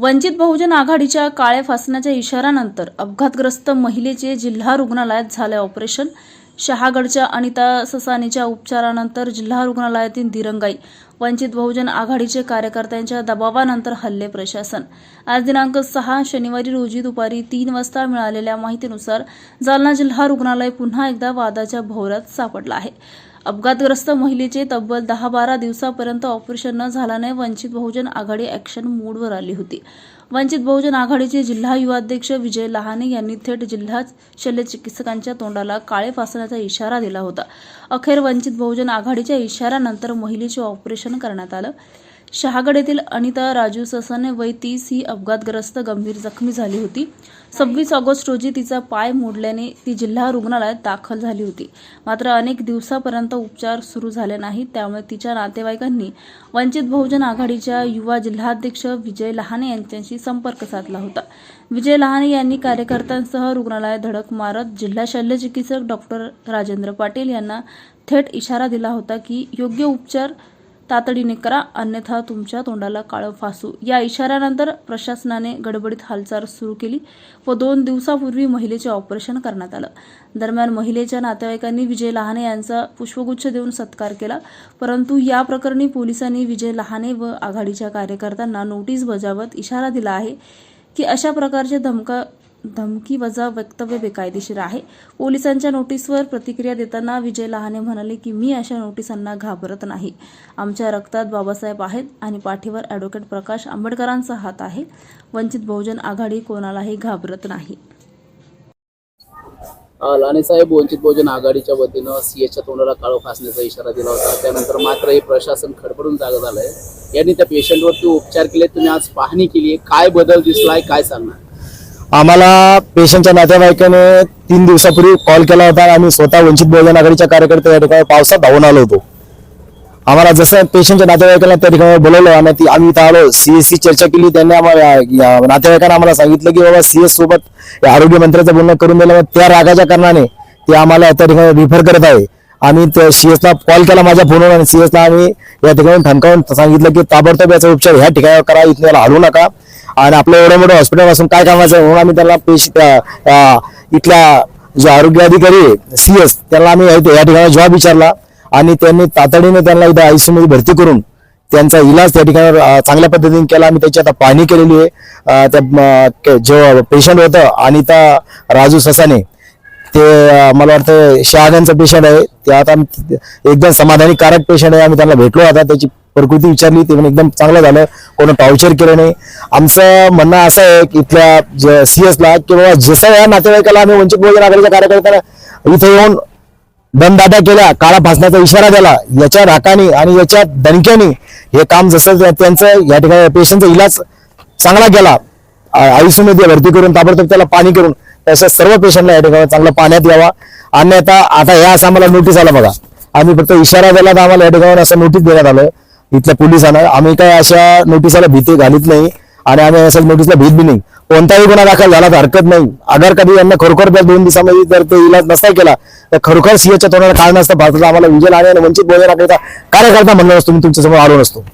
वंचित बहुजन आघाडीच्या काळ्या फासण्याच्या इशाऱ्यानंतर अपघातग्रस्त महिलेचे जिल्हा रुग्णालयात झाले ऑपरेशन. शहागडच्या अनिता ससानीच्या उपचारानंतर जिल्हा रुग्णालयातील दिरंगाई वंचित बहुजन आघाडीचे कार्यकर्त्यांच्या दबावानंतर हल्ले प्रशासन. आज दिनांक सहा शनिवारी रोजी दुपारी तीन वाजता मिळालेल्या माहितीनुसार जालना जिल्हा रुग्णालय पुन्हा एकदा वादाच्या भोवऱ्यात सापडलं आहे. अपघातग्रस्त महिलेचे तब्बल दहा बारा दिवसापर्यंत ऑपरेशन न झाल्याने वंचित बहुजन आघाडी ॲक्शन मोडवर आली होती. वंचित बहुजन आघाडीचे जिल्हा युवाध्यक्ष विजय लहाने यांनी थेट जिल्हा शल्यचिकित्सकांच्या तोंडाला काळे फासण्याचा इशारा दिला होता. अखेर वंचित बहुजन आघाडीच्या इशाऱ्यानंतर महिलेचे ऑपरेशन करण्यात आलं. शहागड येथील अनिता राजू ससाने वय तीस ही अपघातग्रस्त गंभीर जखमी झाली होती. सव्वीस ऑगस्ट रोजी तिचा पाय मोडल्याने ती जिल्हा रुग्णालयात दाखल झाली होती. मात्र अनेक दिवसापर्यंत उपचार सुरू झाले नाहीत. त्यामुळे तिच्या नातेवाईकांनी वंचित बहुजन आघाडीच्या युवा जिल्हाध्यक्ष विजय लहाने यांच्याशी संपर्क साधला होता. विजय लहाने यांनी कार्यकर्त्यांसह रुग्णालयात धडक मारत जिल्हा शल्यचिकित्सक डॉक्टर राजेंद्र पाटील यांना थेट इशारा दिला होता की योग्य उपचार तातडीने करा अन्यथा तुमच्या तोंडाला काळं फासू. या इशाऱ्यानंतर प्रशासनाने गडबडीत हालचाल सुरू केली व दोन दिवसापूर्वी महिलेचे ऑपरेशन करण्यात आलं. दरम्यान महिलेच्या नातेवाईकांनी विजय लहाने यांचा पुष्पगुच्छ देऊन सत्कार केला. परंतु या प्रकरणी पोलिसांनी विजय लहाने व आघाडीच्या कार्यकर्त्यांना नोटीस बजावत इशारा दिला आहे की अशा प्रकारचे धमका धमकी वजा वक्तव्य बेकायदेशीर आहे. पोलिसांच्या नोटीसवर प्रतिक्रिया देताना विजय लहाने म्हणाले की मी अशा नोटिसांना घाबरत नाही. आमच्या रक्तात बाबासाहेब आहेत आणि पाठीवर ॲडव्होकेट प्रकाश आंबेडकरांचा हात आहे. वंचित बहुजन आघाडी कोणालाही घाबरत नाही. अ, लाने साहेब वंचित बहुजन आघाडीच्या वतीनं सीएच्या तोंडाला काळो फासण्याचा इशारा दिला होता. त्यानंतर मात्र हे प्रशासन खडबडून जागा झालंय. यांनी त्या पेशंटवरती उपचार केले. तुम्ही आज पाहणी केली आहे काय बदल दिसलाय? काय सांगणार? आम्हाला पेशंटच्या नातेवाईकाने तीन दिवसापूर्वी कॉल केला होता आम्ही स्वतः वंचित बहुजन आघाडीच्या कार्यकर्ते या ठिकाणी पावसात धावून आलो होतो. आम्हाला जसं पेशंटच्या नातेवाईकांना त्या ठिकाणी बोलवलं आणि ती आम्ही इथं आलो सीएससी चर्चा केली त्यांनी आम्हाला या नातेवाईकांना आम्हाला सांगितलं की बाबा सीएस सोबत या आरोग्य मंत्र्याचं बोलणं करून दिलं त्या रागाच्या कारणाने ते आम्हाला त्या ठिकाणी रिफर करत आहे. आम्ही त्या सीएसला कॉल केला माझ्या फोनवर आणि सीएसला आम्ही या ठिकाणी ठणकावून सांगितलं की ताबडतोब याचा उपचार ह्या ठिकाणी करा इथं हलवू नका. आणि आपलं एवढं मोठं हॉस्पिटल असून काय कामाचं आहे म्हणून आम्ही त्याला पेश इथल्या जो आरोग्य अधिकारी सीएस त्यांना आम्ही या ठिकाणी जॉब विचारला आणि त्यांनी तातडीने त्यांना इथं आयसीयू मध्ये भरती करून त्यांचा इलाज त्या ठिकाणी चांगल्या पद्धतीने केला. आम्ही त्याची आता पाहणी केलेली आहे. त्या जे जो पेशंट होतं अनिता राजू ससाने ते मला वाटतं शहागनचं पेशंट आहे. ते आता एकदम समाधानीकारक पेशंट आहे. आम्ही त्यांना भेटलो आता. त्याची प्रकृती विचारली ते पण एकदम चांगलं झालं. कोणी टॉर्चर केलं नाही. आमचं म्हणणं असं आहे की इथल्या सीएसला एसला किंवा जसं या नातेवाईकाला आम्ही वंचित बहुजन आघाडीच्या कार्यकर्त्यांना इथे येऊन दमदाटा केल्या काळा फासण्याचा इशारा दिला याच्या राकाने आणि याच्या दणक्याने हे काम जसं त्या- त्यांचं या ठिकाणी पेशंटचा इलाज चांगला केला. आयुष्यमध्ये भरती करून ताबडतोब त्याला पाणी करून तसं सर्व पेशंटला या ठिकाणी चांगलं पाण्यात यावा. अन्यथा आता ह्या असं आम्हाला नोटीस आला बघा. आम्ही फक्त इशारा दिला तर आम्हाला या ठिकाणी असं नोटीस देण्यात आलं. इथल्या पोलिसांना. आम्ही काय अशा नोटिसाला भीती घालीत नाही आणि आम्ही असं नोटीसला भीत बी नाही. कोणताही गुन्हा दाखल झाला तर हरकत नाही. अगर कधी यांना खरोखर त्या दोन दिवसामध्ये जर ते इलाज नसता केला तर खरोखर सीएच्या तोंडाला काळ नसतं. भारताला आम्हाला विजय आणि वंचित बहुजन आघाडीचा कार्यकर्ता म्हणलं नसतो मी तुमच्यासमोर आलो नसतो.